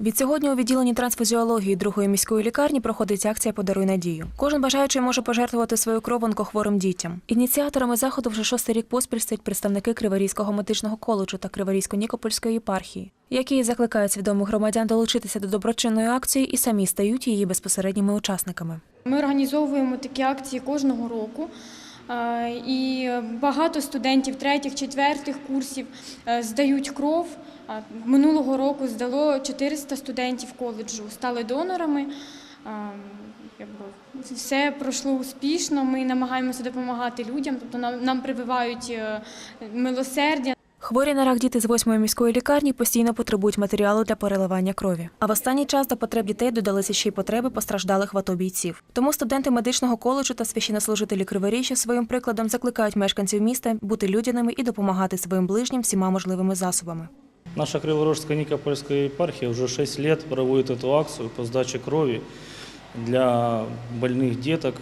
Відсьогодні у відділенні трансфузіології другої міської лікарні проходить акція Подаруй надію. Кожен бажаючий може пожертвувати свою кров онкохворим дітям. Ініціаторами заходу вже шостий рік поспіль стають представники Криворізького медичного коледжу та Криворізько-Нікопольської єпархії, які закликають свідомих громадян долучитися до доброчинної акції і самі стають її безпосередніми учасниками. Ми організовуємо такі акції кожного року. І багато студентів третіх, четвертих курсів е, здають кров. Минулого року здало 400 студентів коледжу, стали донорами. Все пройшло успішно. Ми намагаємося допомагати людям, тобто нам, нам прививають е, милосердя. Хворі на рак діти з восьмої міської лікарні постійно потребують матеріалу для переливання крові. А в останній час до потреб дітей додалися ще й потреби постраждалих в АТО бійців. Тому студенти медичного коледжу та священнослужителі Криворіжжя своїм прикладом закликають мешканців міста бути людяними і допомагати своїм ближнім всіма можливими засобами. Наша Криворожская Никопольская епархия уже 6 лет проводит эту акцию по сдаче крови для больных деток.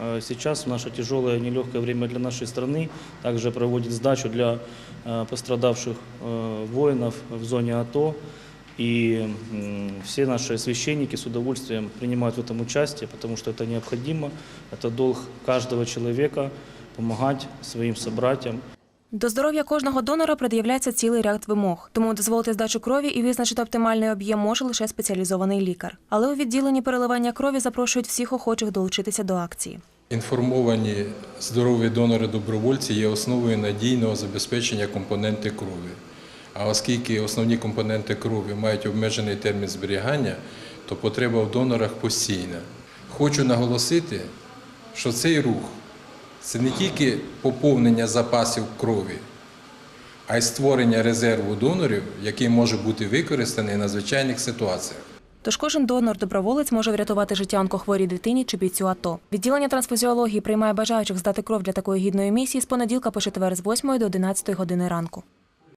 Э, Сейчас в наше тяжелое нелегкое время для нашей страны также проводит сдачу для э, пострадавших э, воинов в зоне АТО. И м, все наши священники с удовольствием принимают в этом участие, потому что это необходимо. Это долг каждого человека помогать своим собратьям. До здоров'я кожного донора пред'являється цілий ряд вимог, тому дозволити здачу крові і визначити оптимальний об'єм може лише спеціалізований лікар. Але у відділенні переливання крові запрошують всіх охочих долучитися до акції. Інформовані здорові донори-добровольці є основою надійного забезпечення компоненти крові. А оскільки основні компоненти крові мають обмежений термін зберігання, то потреба в донорах постійна. Хочу наголосити, що цей рух це не тільки поповнення запасів крові, а й створення резерву донорів, який може бути використаний на звичайних ситуаціях. Тож кожен донор-доброволець може врятувати життя онкохворій дитині чи бійцю АТО. Відділення трансфузіології приймає бажаючих здати кров для такої гідної місії з понеділка по четвер з 8 до 11 години ранку.